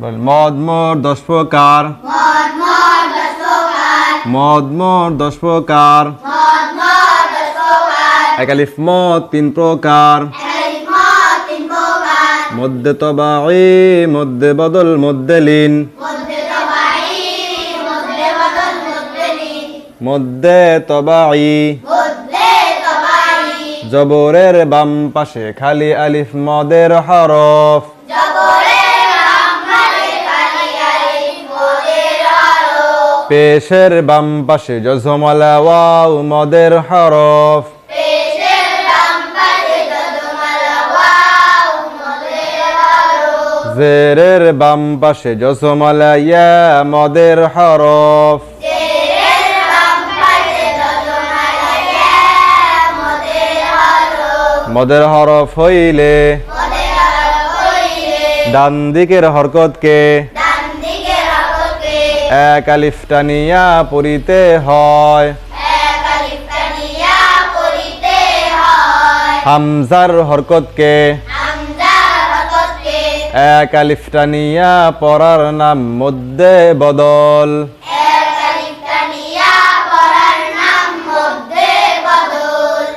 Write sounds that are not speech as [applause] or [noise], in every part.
বল মদ মোর দশ প্রকার। মদ মোর দশ প্রকার। একালিফ মদ তিন প্রকার। মধ্যে তবাই মধ্যে বদল মধ্যে লীন। মধ্যে তবাই জবরের বাম পাশে খালি আলিফ মদের হরফ। পেশের বাম পাশে জজমালা ওয়াও মদের হরফ। জেরের বাম পাশে জজমালা ইয়া মদের হরফ। মদের হরফ। হইলে ডান দিকের হরকতকে এক আলিফ টানিয়া পড়িতে হয়। হামজার হরকতকে। এক আলিফ টানিয়া পড়ার নাম মধ্যে বদল।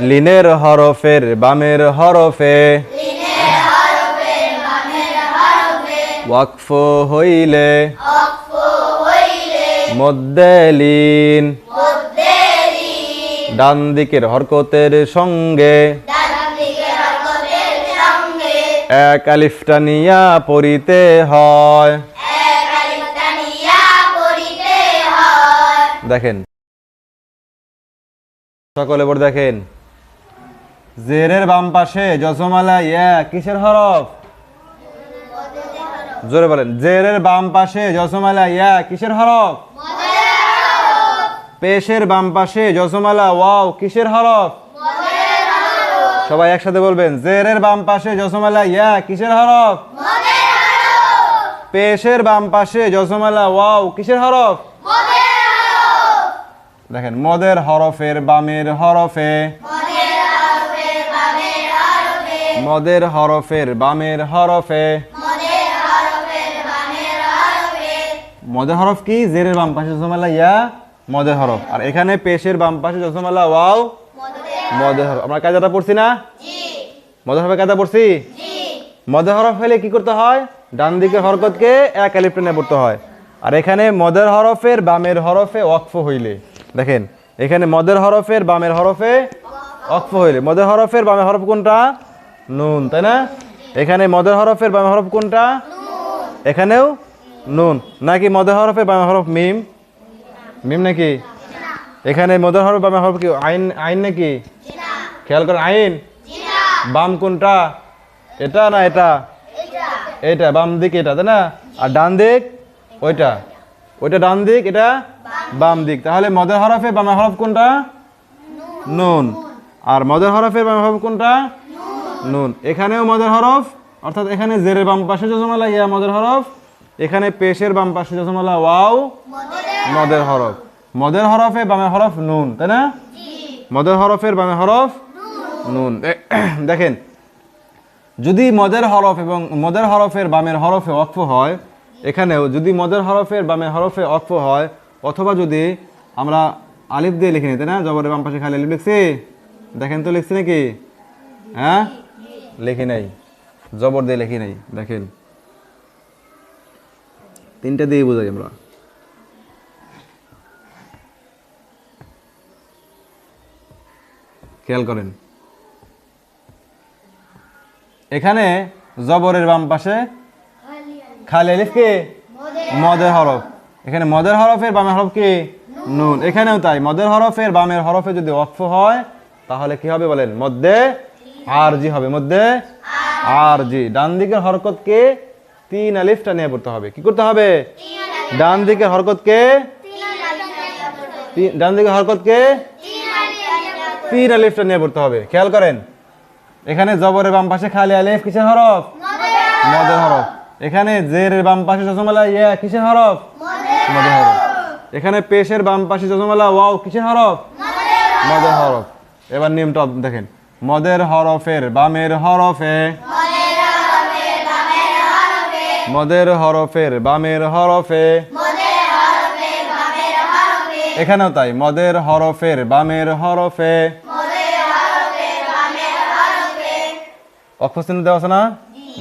লিনের হরফের বামের হরফে। ওয়াকফ হইলে। মধ্যে লিন ডান দিকের হরকতের সঙ্গে। এক আলিফ টানিয়া পড়িতে হয়। দেখেন। সকলে বড় দেখেন। জেরের বাম পাশে জজমালা ইয়া কিসের হরফ? জোরে বলেন, জেরের বাম পাশে জজমালা ইয়া, কিসের হরফ? পেশের বাম পাশে জজমালা ওয়াও, কিসের হরফ? সবাই একসাথে বলবেন, জেরের বাম পাশে জজমালা ইয়া, কিসের হরফ? পেশের বাম পাশে জজমালা ওয়াও, কিসের হরফ? দেখেন, মদের হরফের বামের হরফে, মদের হরফের বামের হরফে মদের হরফ কি? জেরের বাম পাশে জসমালা ইয়া মদের হরফ। আর এখানে পেশের বাম পাশে জসমালা ওয়াও মদের হরফ। আমরা কায়দাটা পড়ছি না? মদের হরফে কায়দা পড়ছি? মদের হরফ হলে কি করতে হয়? ডান দিকে হরকতকে এক আলিফ টেনে পড়তে হয়। আর এখানে মদের হরফের বামের হরফে ওয়াকফ হইলে দেখেন এখানে মদের হরফের বামের হরফে ওয়াকফ হইলে মদের হরফের বামের হরফ কোনটা? নুন তাই না? এখানে মদের হরফের বামের হরফ কোনটা? এখানেও নুন। নাকি মদের হরফে বামের হরফ মিম? মিম নাকি? এখানে মদের হরফ বামের হরফ কি? আইন আইন নাকি? খেয়াল করেন আইন? বাম কোনটা? এটা না এটা? এটা, বাম দিক এটা, তাই না? আর ডান দিক? ওইটা। ওইটা ডান দিক, এটা বাম দিক। তাহলে মদের হরফে বামের হরফ কোনটা? নুন। আর মদের হরফের বামের হরফ কোনটা? নুন। এখানেও মদের হরফ, অর্থাৎ এখানে জেরের বাম পাশে জজমালা ইয়া মদের হরফ। এখানে পেশের বাম পাশে জজমালা ওয়াও মদের হরফ। মদের হরফে বামের হরফ নুন তাই না? মদের হরফের বামের হরফ নুন। [clears throat] দেখেন যদি মদের হরফ এবং মদের হরফের বামের হরফে অক্ফ হয় এখানেও যদি মদের হরফের বামের হরফে অক্ফ হয় অথবা যদি আমরা আলিফ দিয়ে লিখে নিতে না? জবরের বাম পাশে খালি আলিফ লিখছি? দেখেন তো লিখছি নাকি? হ্যাঁ? লিখি নাই। জবর দিয়ে লিখি নাই দেখেন। তিনটা দিয়ে বোঝাই আমরা। খেয়াল করেন। এখানে জবরের বাম পাশে খালি আলিফ কে? মদের হরফ। এখানে মদের হরফের বামের হরফ কি? নুন। এখানেও তাই। মদের হরফের বামের হরফে যদি অক্ফ হয়, তাহলে কি হবে বলেন? মধ্যে আর জি হবে। মধ্যে আর জি ডান দিকের হরকতকে তিন আলিফটা নিয়ে পড়তে হবে। কি করতে হবে? ডান দিকের হরকতকে ডান দিকের হরকতকে তিন আলিফটা নিয়ে পড়তে হবে। খেয়াল করেন। এখানে জবরের বাম পাশে খালি আলিফ, কিসের হরফ? মদের হরফ। এখানে জের বাম পাশে জজমালা ইয়া, কিসের হরফ? মদের হরফ। এখানে পেশের বাম পাশে জজমালা ওয়াও, কিসের হরফ? মদের হরফ। এবার নিয়মটা দেখেন। মদের হরফের বামের হরফে মদের হরফের বামের হরফে। এখানেও তাই মদের হরফের বামের হরফে। অক্ষর দেওয়া আছে না?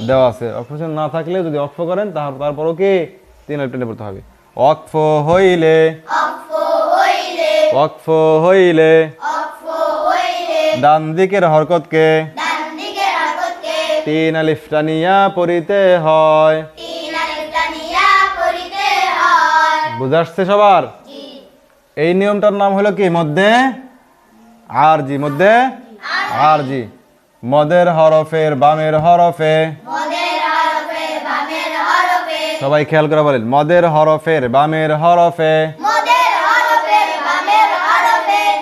দেওয়া আছে। অক্ষর চিহ্ন না থাকলে যদি অক্ষ করেন তাহলে তারপরও কি? তিন আলিফ টেনে পড়তে হবে। অক্ফ হইলে। অক্ফ হইলে। ডান দিকের হরকতকে। তিন আলিফ টানিয়া পড়িতে হয়। বুঝাচ্ছে সবার? এই নিয়মটার নাম হলো কি? মধ্যে আর জি মধ্যে আর জি। মদের হরফের বামের হরফে। সবাই খেয়াল করে বলেন। মদের হরফের বামের হরফে।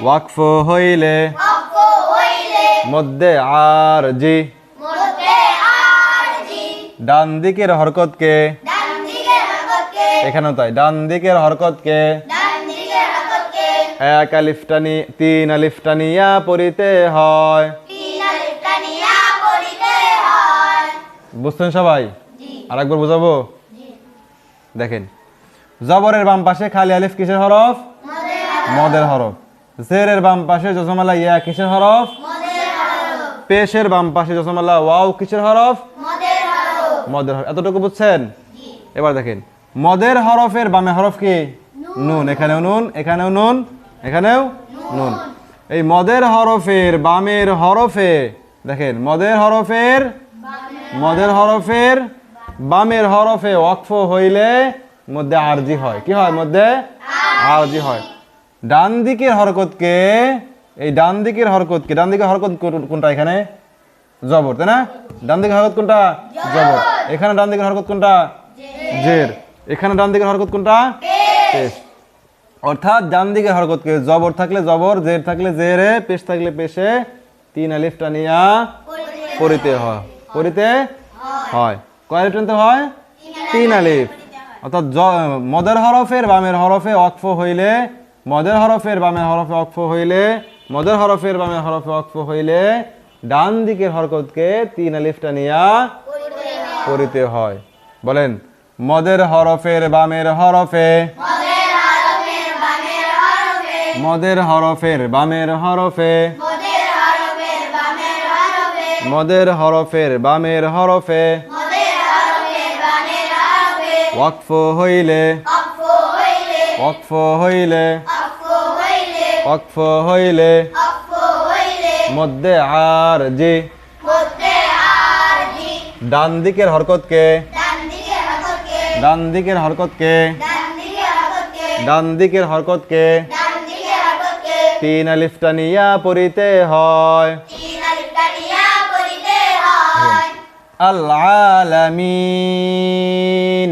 ওয়াকফ হইলে মধ্যে আর জি। ডান দিকের হরকতকে এখানেও তাই ডান দিকের হরকতকে এক আলিফটানি তিন আলিফটানিয়া পড়িতে হয়। বুঝছেন সবাই? আর একবার বুঝাবো? দেখেন জবরের বাম পাশে খালি আলিফ কিসের হরফ? মদের হরফ। জেরের বাম পাশে জসমালা ইয়া কিসের হরফ? হরফ। পেশের বাম পাশে জসমালা ওয়াও কিসের হরফ? মদের হরফ। এতটুকু বুঝছেন? এবার দেখেন। মদের হরফের বামে হরফ কি? নুন। এখানেও নুন এখানেও নুন এখানেও নুন। এই মদের হরফের বামের হরফে দেখেন মদের হরফের মদের হরফের বামের হরফে ওয়াকফ হইলে মধ্যে আরজি হয়। কি হয় মধ্যে? আরজি হয়। ডান দিকের হরকতকে এই ডান দিকের হরকতকে ডান দিকের হরকত কোন- কোনটা এখানে? জবর তাই না? ডান দিকের হরকত কোনটা? জবর। এখানে ডান দিকের হরকত কোনটা? জের। এখানে ডান দিকের হরকত কোনটা? পেশ। অর্থাৎ ডান দিকের হরকতকে জবর থাকলে জবর জের থাকলে জেরে পেশ থাকলে পেশে তিন আলিফ টানিয়া পড়িতে হয়। পড়িতে হয়। কয় আলিফ টানতে হয়? তিন আলিফ। অর্থাৎ মদের হরফের বামের হরফে অক্ফ হইলে মদের হরফের বামের হরফে অক্ফ হইলে মদের হরফের বামের হরফে অক্ফ হইলে ডান দিকের হরকতকে তিন আলিফ টানিয়া পড়িতে হয়। বলেন, মদের হরফের বামের হরফে মদের হরফের বামের হরফে মদের হরফের বামের হরফে ওয়াকফ হইলে ওয়াকফ হইলে ওয়াকফ হইলে মধ্যে আর জি। ডান দিকের হরকতকে ডান দিকের হরকতকে ডান দিকের হরকতকে ডান দিকের হরকতকে তিন আলিফ টানিয়া পড়িতে হয়। পড়িতে হয়। আল আলামিন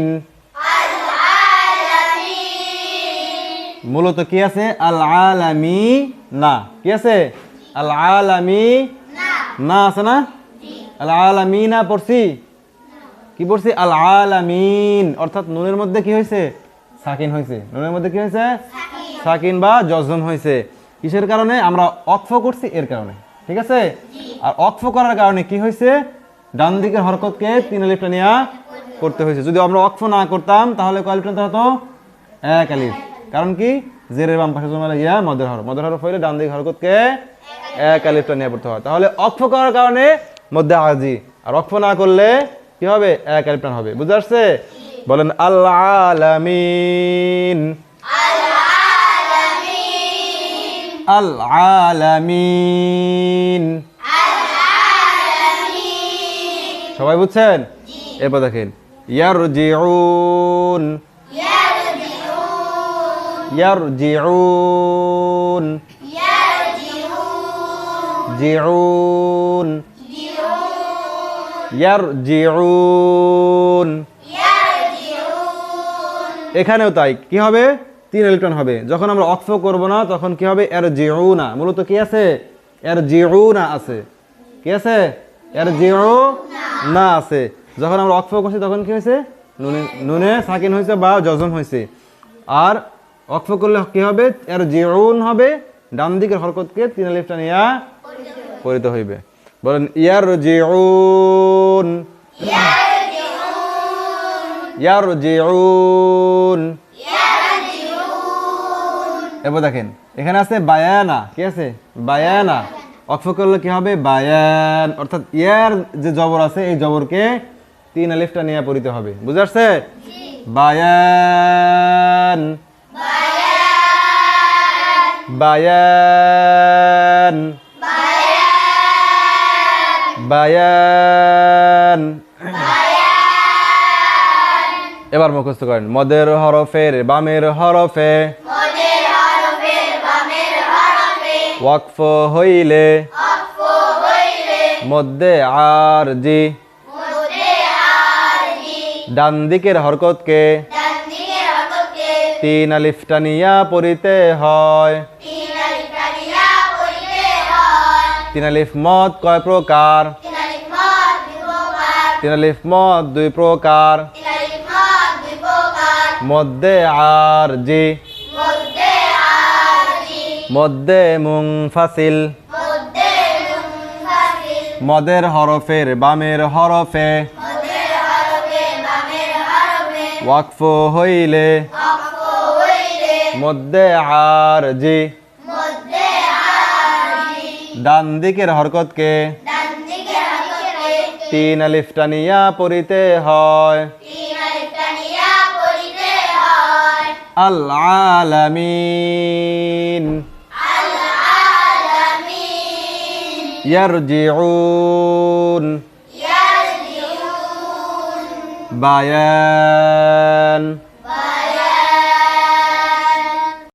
মূলত কি আছে? আল আলামি না কি আছে? আল আলামি না আছে না? আল আলামি না পড়ছি। কি পড়ছি? আল আলামিন অর্থাৎ নুনের মধ্যে কি হয়েছে? সাকিন হয়েছে। নুনের মধ্যে কি হয়েছে? সাকিন বা জজম হয়েছে। কিসের কারণে? আমরা অক্ফ করছি এর কারণে। ঠিক আছে? আর অক্ফ করার কারণে কি হয়েছে? ডান দিকের হরকতকে তিন আলিফ টানিয়া করতে হয়েছে। যদি আমরা অক্ফ না করতাম, তাহলে কয় আলিফ হতো? এক আলিফ। কারণ কি? জেরের বাম পাশে জমা ইয়া মদের হরফ। মদের হরফ হইলে ডান দিকের হরকতকে এক আলিফটা নিয়ে পড়তে হয়। তাহলে অক্ষ করার কারণে মধ্যে আজি আর অক্ষ না করলে কি হবে? এক আলিফটান হবে। বুঝতে পারছে বলেন আল্লাহ আলামিন আল আলামিন সবাই বুঝছেন? এরপর দেখেন ইয়ারজিউন। ইয়ারজিউন। জিউন। ইয়ারজিউন। এখানেও তাই। কি হবে? তিন ইলেকট্রন হবে। যখন আমরা অক্ফ করব না, তখন কি হবে? এর জিউনা মূলত কি আছে? এর জিউনা আছে। কি আছে? এর জিউ না আছে। যখন আমরা অক্ফ করছি, তখন কি হয়েছে? নুনে নুনে সাকিন হয়েছে বা জজম হয়েছে। আর অক্ফ করলে কি হবে? এর জিউন হবে। ডান দিকের হরকতকে তিন আলিফটা নিয়া পরিত হইবে। বলেন ইয়ার জিউন ইয়ারজিউন। এবার দেখেন এখানে আছে বায়ানা। কি আছে? বায়ানা। অক্ষ করলে কি হবে? বায়ান। অর্থাৎ ইয়ার যে জবর আছে এই জবরকে তিন আলিফটা নিয়ে পড়িতে হবে। বুঝতে পারছে বায়ান। বায়ান বায়ান এবার মুখস্থ করেন। মদের হরফের বামের হরফে। ওয়াকফ হইলে। মধ্যে আর জি ডান দিকের হরকতকে। তিন আলিফটা নিয়া পড়িতে হয়। তিন আলিফ হয়। মদ কয় প্রকার? তিন আলিফ মদ দুই প্রকার। মধ্যে আর জি মধ্যে মধ্যে মুংফাসিল মদের হরফের বামের হরফে। ওয়াকফ হইলে। মধ্যে আর জি। ডান দিকের হরকতকে ডান দিকের হরফকে তিন হয়। আলিফ টানিয়া পড়িতে হয়। আল আলামিন। আল আলামিন। ইয়ারজিউন। ইয়ারজিউন। বায়ান।